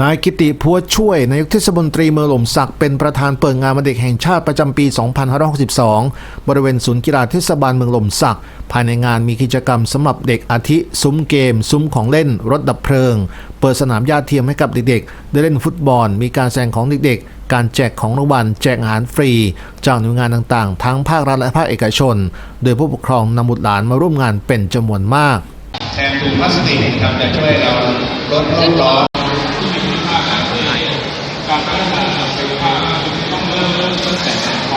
นายกิติพัวช่วยนายกเทศมนตรีเมืองหล่มสักเป็นประธานเปิดงานวันเด็กแห่งชาติประจำปี 2562 บริเวณศูนย์กีฬาเทศบาลเมืองหล่มสัก ภายในงานมีกิจกรรมสำหรับเด็กอาทิ ซุ้มเกม ซุ้มของเล่น รถดับเพลิง เปิดสนามหญ้าเทียมให้กับเด็กๆ ได้เล่นฟุตบอล มีการแสดงของเด็กๆ การแจกของรางวัลแจกอาหารฟรี จากหน่วยงานต่างๆ ทั้งภาครัฐและภาคเอกชน โดยผู้ปกครองนำบุตรหลานมาร่วมงานเป็นจำนวนมากแทนถุงพลาสติกครับจะช่วยเราลดโลกร้อนที่มีคุณค่าการเงิน การพัฒนาไฟฟ้าต้องเริ่มเริ่มตั้งแต่ไฟ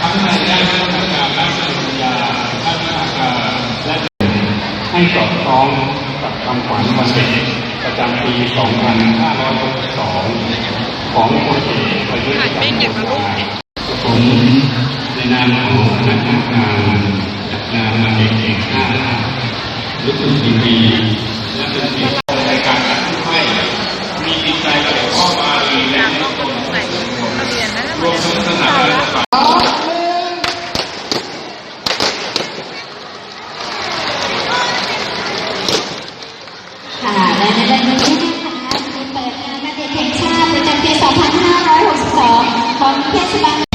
ทั้งในด้านพัฒนาด้านปัญญาด้านาการและให้สอดคล้องกับคำขวัญวันเด็กประจำปี 2562 ของพลเอกประยุทธ์จันทร์โอชาผมในนามของคณะกรรมการจัดงานวันเด็กแห่งชาติรู้สึกยินดีและเป็นเกียรติในการจัดให้มีจิตใจเกี่ยวข้องมาลีและ ต้องกระใส่ทะเบียนนะ รวมทั้งสนาม และฝ่ายค่ะและในวันนี้นะคะเปิดงานมาเด็กแห่งชาติประจำปี 2562 ของเทศบาล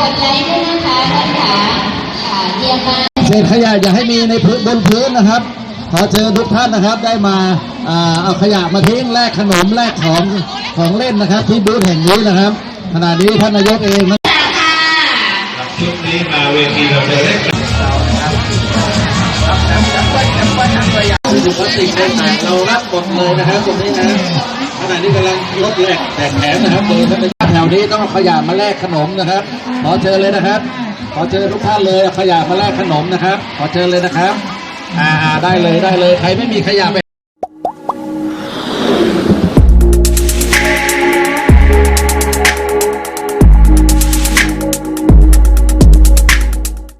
กดไลค์ด้วยนะคะท่านขาค่ะเยี่ยมมากเศษขยะอย่าให้มีในพื้นบนพื้นนะครับ ขอเชิญทุกท่านนะครับได้มาอ่าเอาขยะมาทิ้งแลกขนมแลกของของเล่นนะครับ ที่บูธแห่งนี้นะครับ ขณะนี้ท่านนายกเองนะชุดนี้มาเวทีเราจะเล่นกัน ถุงพลาสติกต่างๆเรารับหมดเลยนะครับตรงนี้นะขณะนี้กำลังลดแลกแตกแถมนะครับโดยท่านแถวนี้ต้องขยะมาแลกขนมนะครับขอเชิญเลยนะครับ ขอเชิญทุกท่านเลยขยะมาแลกขนมนะครับ ขอเชิญเลยนะครับ อ่าได้เลยได้เลยใครไม่มีขยะไป